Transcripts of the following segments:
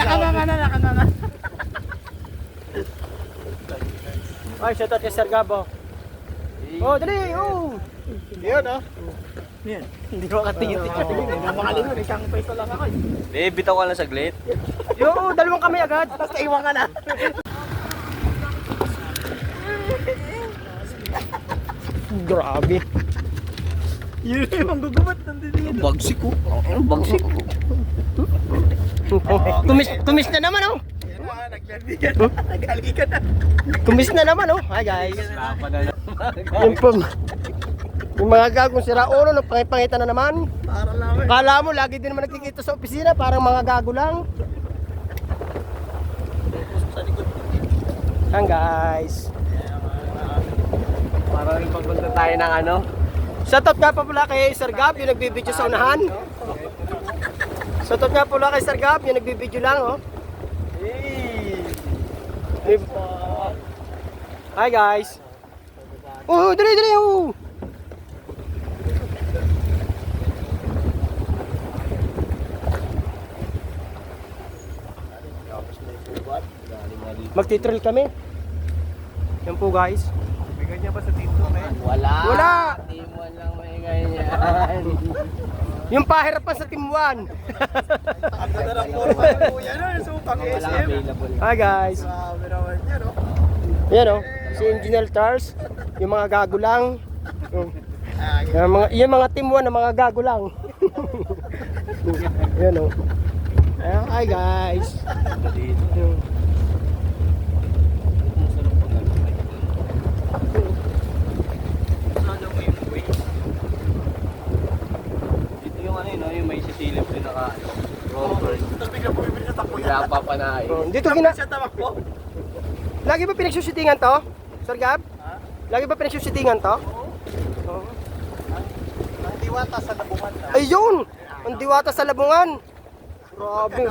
Nakanganga na, nakanganga. Ay, shout out kay Sir Gabo. Oh, dali, oh. Yun, oh. Yan. Hindi ko makatingin. Hindi ko makalingon. Isang peso lang ako. eh. Eh, bitaw ka lang saglit. Yo, dalawang kami agad. Tapos iwan ka na. Grabe. Yun yung gugubat. Nandito. Bagsik ko. Ano bagsik ko? Tumis, tumis na naman, oh. Yan na, naglandigan. Nagalgi ka na. Tumis na naman, oh. Hi, guys. Yung pum. Yung mga gagong sira ulo, no, pangipangita na naman. Para lang. eh. Kala mo, lagi din naman nagkikita sa opisina, parang mga gago lang. Yan guys. Para rin pagpunta tayo ng ano. Shoutout nga pa pala kay Sir Gab, yung nagbibideo sa unahan. Shoutout nga pala kay Sir Gab, yung nagbibideo lang, oh. May- Hi guys. Oh, dali dali oh. Magtitrill kami. Yan po guys. Ganyan ba sa team ko, eh? Wala. Wala. Timuan lang may ganyan. Yung pahirapan sa Team 1. Ang ganda ng forma ng kuya no, yung supang Wala SM. Hi guys. Grabe naman yan, oh. Yan oh, si Engineer Charles, yung mga gago lang. Yung, mga, yung mga team 1 na mga gago lang. yan oh. Ayan, hi guys. Ano yun, no? yung may sisilip yung naka rover. Tapos bigla bumibili sa takbo Bigla papanahin. oh, dito gina... Siya tamakbo. Lagi ba pinagsusitingan to? Sir Gab? Lagi ba pinagsusitingan to? Oo. Ang diwata sa nabungan na. Ayun! Ang diwata sa labungan. Grabe.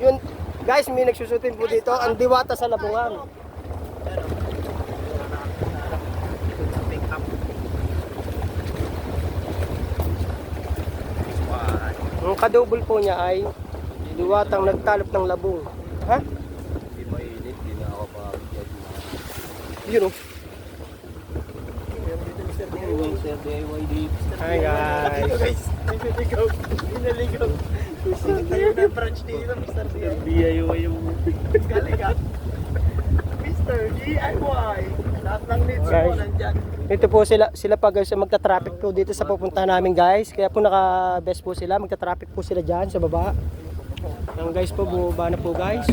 Yun, guys, may nagsusutin po dito. Ang diwata sa labungan. Ang kadouble po niya ay diwatang nagtalop ng labong. Ha? Hindi mainit, hindi na ako pa. Yun oh. DIY DIY dito. Hi guys. Naligaw. Naligaw. Tayo na branch dito, Mr. D. DIY yung... Galing ka. Mr. DIY. Lahat ng needs Guys. nandyan. Dito po sila sila pa guys magta-traffic po dito sa pupuntahan namin guys. Kaya po naka-best po sila, magta-traffic po sila diyan sa baba. Yan guys po, bumaba na po guys.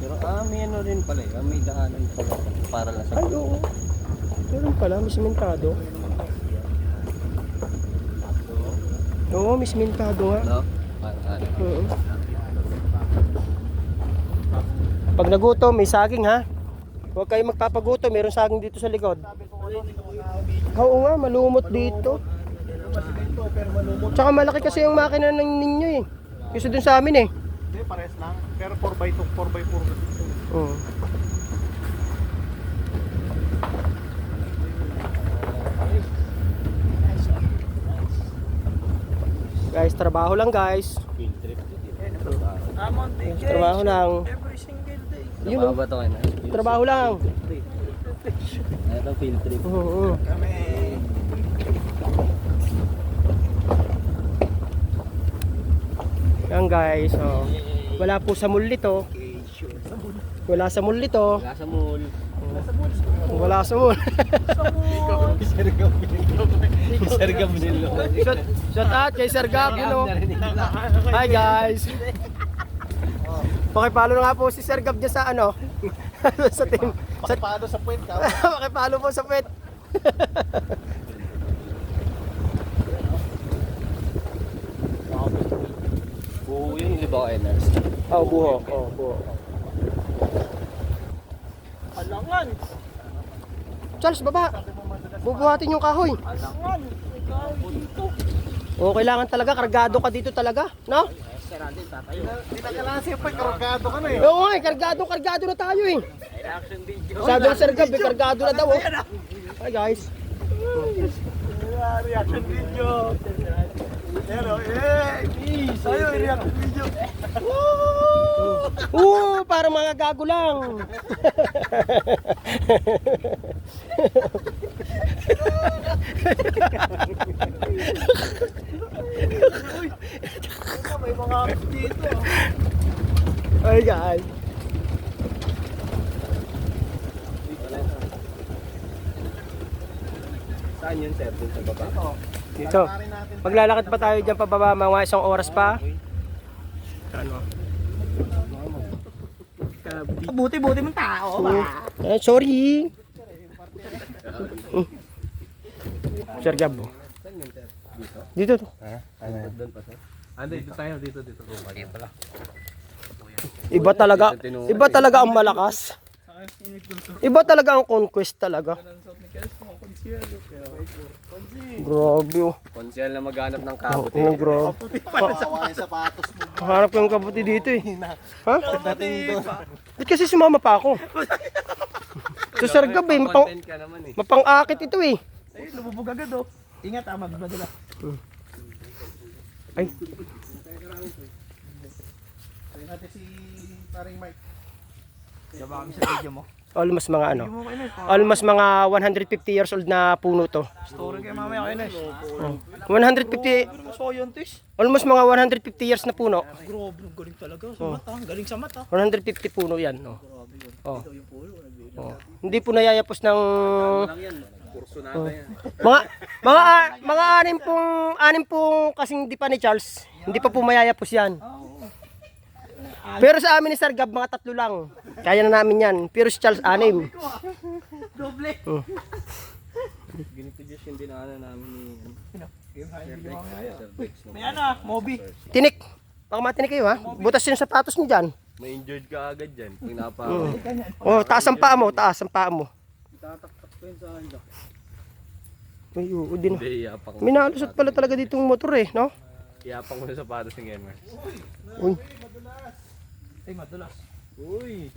Pero ah, may ano rin pala eh. Ah, May daanan pala. Para lang sa... Ay, oo. Meron pala, may simentado. Oo, may simentado nga. No? Para ano. Oo. Pag nagutom, may saging ha. Huwag kayo magpapagutom, meron saging dito sa likod. Oo nga, malumot dito. Tsaka malaki kasi yung makina ng ninyo eh. Kasi dun sa amin eh. Hindi, pares lang. Pero 4x2, 4x4. Oo. Guys, trabaho lang guys. Field trip. Amon, Guys, trabaho lang. Yun, oh. ba ito kayo na? Trabaho lang. Ito field trip. Oo. Kami. Yan guys, oh. Wala po sa mall ito. Wala sa mall ito. Wala sa mall. Wala sa mall. Sir Gabriel. Sir Gabriel. shout, shout out kay Sir Gab, you know. Hi guys. Pakipalo na nga po si Sir Gab dyan sa ano. sa team. Sa, Pakipado sa puwet ka. pakipalo po sa pet. Buo yun, hindi ba ako NRC? Oh, buho. Oh, buho. Alangan. Charles, baba. Bubuhatin yung kahoy. Alangan. Ikaw dito. O, kailangan talaga, kargado ka dito talaga. No? Hindi na kailangan siya pa, karagado ka na eh. Oo nga, eh, kargado, kargado na tayo eh. Sabi ng Sir Gab, eh, kargado na daw. Oh. Hi guys. mga reaction video. Ayan o, eh, peace. Ayaw, reaction video. Woo! Oo, para mga gago lang. Dito. Ay, guys. Saan yun, sir? Dun sa baba? Dito. Maglalakad pa tayo dyan pababa mga isang oras pa. Ano? Buti-buti mong tao. ba? Eh, sorry. Sir Gab. oh. Saan yun, sir? Dito? To. Doon pa, sir? Ah, dito tayo, dito, dito. Okay pala. Iba talaga. Iba talaga ang malakas. Iba talaga ang conquest talaga. Grabe oh. Konsyal na maghanap ng Oh, kabuti. oh grabe. Kawawa sapatos mo. Hanap yung kabuti dito eh. Ha? Dating doon. Ba't kasi sumama pa ako? Sa Sir Gab eh. Mapang, eh. mapang-akit ito eh. Ay, lumubog agad oh. Ingat ah, magmadala. Ay. Tayo natin si paring Mike. Kami sa video mo? Almost mga ano. Almost mga 150 years old na puno to. Story kayo mamaya kayo Nes. Oh. 150, So yun tis. almost mga 150 years na puno. Grabe, ang galing talaga. Sa mata, ang galing sa mata. 150 puno yan. Oh. Oh. Oh. Hindi po nayayapos ng. Kurso na yan. mga mga mga anim pong anim pong kasing di pa ni Charles. Hindi pa po mayayapos yan. Pero sa amin ni Sir Gab mga tatlo lang. Kaya na namin yan. Pero si Charles anim. Doble. Ganito just yung dinaanan namin ni ano? May ano ah, Moby. Tinik. Baka matinik kayo ha. Butas yung sapatos niyo dyan. May injured ka agad dyan. Pinapa Oh, taas ang paa mo, taas ang paa mo. Tataktak ko yun sa akin. Ay, oo, din. Hindi, iyapang. Minalusot pala talaga dito yung motor eh, no? Iyapang mo sa sapatos ni Genmer. Uy. Ay, madulas. Uy!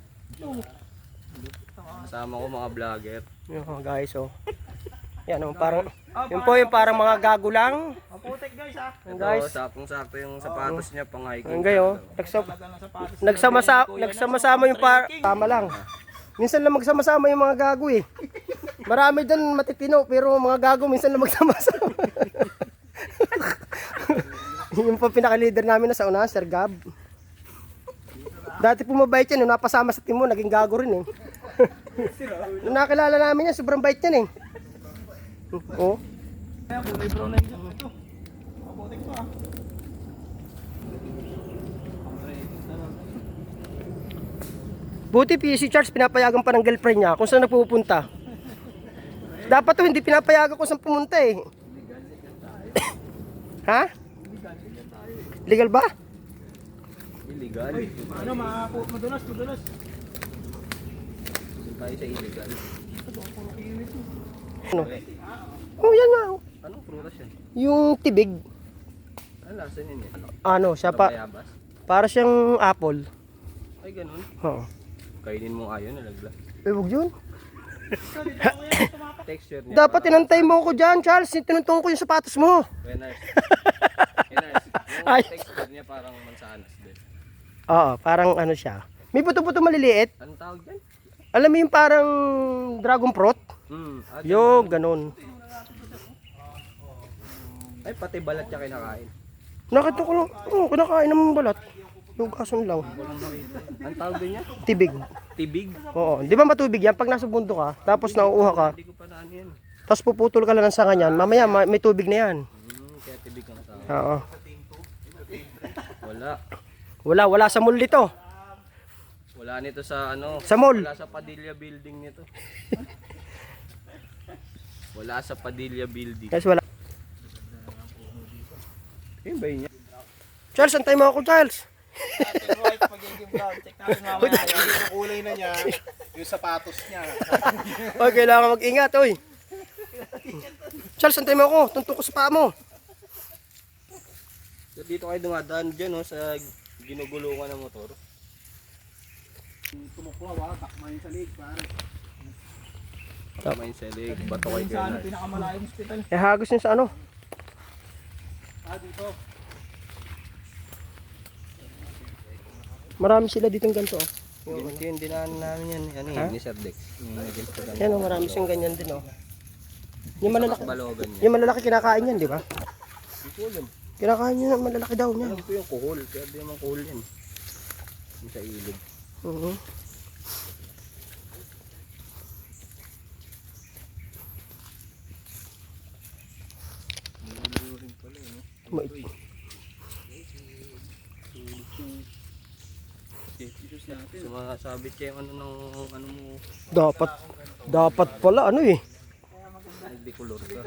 Kasama ko mga vlogger. Yung mga guys, oh. Yan, oh, parang, yun po yung parang mga gago lang. Maputik guys ah. Ito, guys. saktong-sakto yung sapatos niya pang hiking. Ang gayo, nagsam, Talaga ng sapatos. nagsama nagsama-sama yung par, tama lang. Minsan lang magsama-sama yung mga gago eh. Marami doon matitino, pero mga gago minsan lang magsama-sama. yung pa pinaka-leader namin na sa una, Sir Gab. Dati po yan, nung napasama sa team mo, naging gago rin eh. nung nakilala namin yan, sobrang bait yan eh. Oh. To ah. Buti si Charles pinapayagan pa ng girlfriend niya kung saan nagpupunta. Dapat to hindi pinapayagan kung saan pumunta eh. ha? Legal ba? Illegal. Ano, mapu madulas, madulas. Doon tayo sa illegal. Ano? Oh, yan nga. Anong prutas yan? Yung tibig. Ano lasa niyan yan? Ano? Ano, siya pa. Para siyang apple. Ay, ganun. Oo. Kainin mo ayaw, nalagla. Eh, wag yun. Texture niya. Dapat tinantay mo ko dyan, Charles. Tinutong ko yung sapatos mo. Winners. Winners. Yung Ay. texture niya parang mansanas din. Oo, parang ano siya. May puto-puto maliliit. Anong tawag dyan? Alam mo yung parang dragon fruit? Hmm. ah, Yung ganun. Ay, pati balat niya kinakain. Nakita ko lang, oh, kinakain naman balat. Yung kason lang. Ang tawag din niya? Tibig. Tibig. Oo. Di ba matubig yan? Pag nasa bundok ka, tapos nauuha ka, Hindi ko pa naan yan. tapos puputol ka lang ng sanga niyan, mamaya ma- may tubig na yan. Hmm, kaya tibig ang tawag. Oo. Wala. Wala, wala sa mall dito. Wala nito sa ano. Sa mall. Wala sa Padilla building nito. Wala sa Padilla building. Guys, wala. Ayun ba yun? Charles, antay mo ako, Charles. Ating white pagiging brown. Check natin mamaya. Yung kulay na niya, yung sapatos niya. Oy, kailangan mag-ingat, oy. Charles, antay mo ako. Tuntok ko sa paa mo. So, dito kayo dumadaan dyan no, sa ginugulungan ng motor. Tumuklaw ah, takma yung sa leg pare. Tama yun sa leg, bato kay Sa ano, pinakamalayong hospital. Eh hagos yun sa ano. Ah, dito. Marami sila ditong ganito. Oh. Yung, yung dinaanan namin yan, ano yun, ni Sir Dex. Yung naging sa ganun. Yan oh, marami siyang ganyan din oh. Yung malalaki, yung malalaki kinakain yan, di ba? Hindi ko alam. Kinakain niya malalaki daw niya. Alam ko yung kuhol, kaya di naman kuhol yan. Yung sa ilog. Oo. Nilululo rin pala Ma- Sumasabit kayo ano ng ano mo, Dapat, dapat pala ano eh. nagbikulor ka.